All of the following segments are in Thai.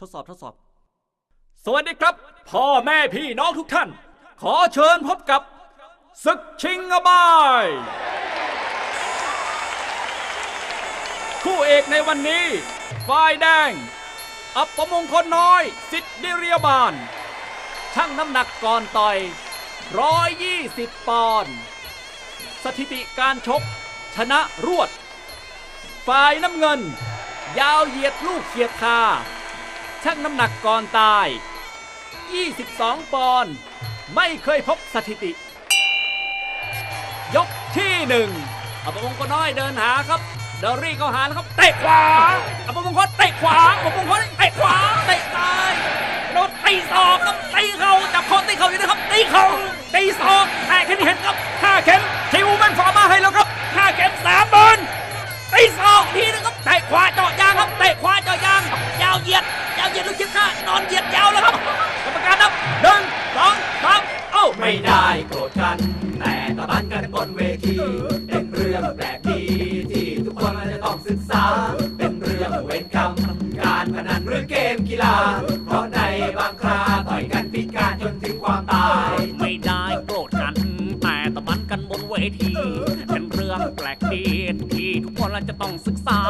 ทดสอบทดสอบ สวัสดีครับ พ่อแม่พี่น้องทุกท่าน ขอเชิญพบกับศึกชิงอบาย คู่เอกในวันนี้ ฝ่ายแดง อัปปมงคลน้อย สิทธิเรียบาลช่างน้ำหนักก่อนต่อย 120 ปอนด์สถิติการชก ชนะรวด ฝ่ายน้ำเงิน ยาวเหยียดลูกเขียดคา ช่างน้ำหนักก่อนตาย 22 ปอนด์ไม่เคยพบสถิติ ยกที่หนึ่งอัปมงคลน้อยเดินหาครับเดอรี่เขาหาแล้วครับเตะขวาอัปมงคลเตะขวาอัปมงคลเตะขวาเตะซ้ายโดนตีศอกครับตีเข่าจับคอตีเข่าอยู่นะครับตีเข่าตีศอกแตะเข็มที่เห็นครับ ดกัน แต่ตะบันกันบนเวที เป็นเรื่องแปลกดีที่ทุกคนจะต้องศึกษา เป็นเรื่องเวรกรรม การพนันหรือเกมกีฬา เพราะในบางคราต่อยกันพิการจนถึงความตาย ไม่ได้โกรธกัน แต่ตะบันกันบนเวที เป็นเรื่องแปลกดีที่ทุกคนจะต้องศึกษา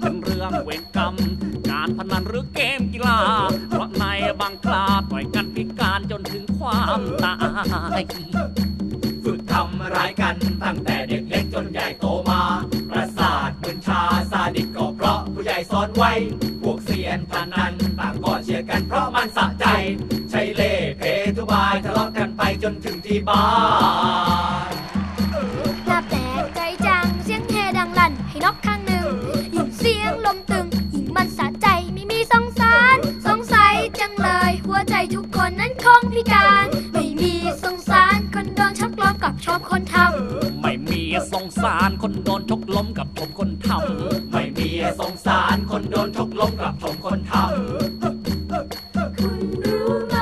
เป็นเรื่องเวรกรรม การพนันหรือเกมกีฬา เพราะในบางคราต่อยกัน ความตายฝึกทำร้ายกันตั้งแต่เด็กเล็กจนใหญ่โตมา ประสาทมึนชาซาดิสก็เพราะผู้ใหญ่สอนไว้ พวกเซียนพนันต่างก็เชียร์กันเพราะมันสะใจ ใช้เล่เพทุบายทะเลาะกันไปจนถึงที่บ้านน่าแปลกใจจังเสียงแฮดังลั่นให้นกข้างหนึ่งยิ่งเสียงลมตึงยิ่งมันสะใจไม่มีสงสาร สงสัยจังเลย หัวใจทุกคนนั้น ไม่มีสงสารคนโดนชกล้มกับผมคนทำไม่มีสงสารคนโดนชกล้มกับชมคนทำคุณรู้ไหม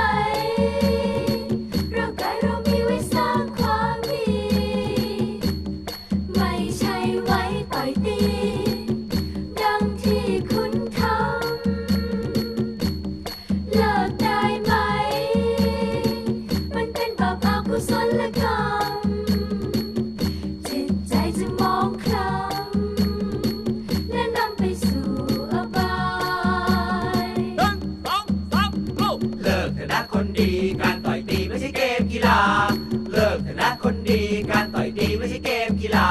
ร่างกายเรามีไว้สร้างความดี ไม่ใช่ไว้ต่อยตีดังที่คุณทำเลิกได้ไหม มันเป็นบาปอากุศลกรรม การต่อยตีไม่ใช่เกมกีฬา เลิกเถอะนะคนดี การต่อยตีไม่ใช่เกมกีฬา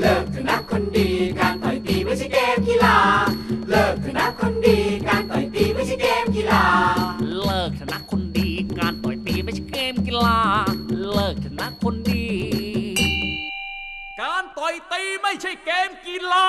เลิกเถอะนะคนดี การต่อยตีไม่ใช่เกมกีฬา เลิกเถอะนะคนดี การต่อยตีไม่ใช่เกมกีฬา เลิกชนะคนดี การต่อยตีไม่ใช่เกมกีฬา เลิกชนะคนดี การต่อยตีไม่ใช่เกมกีฬา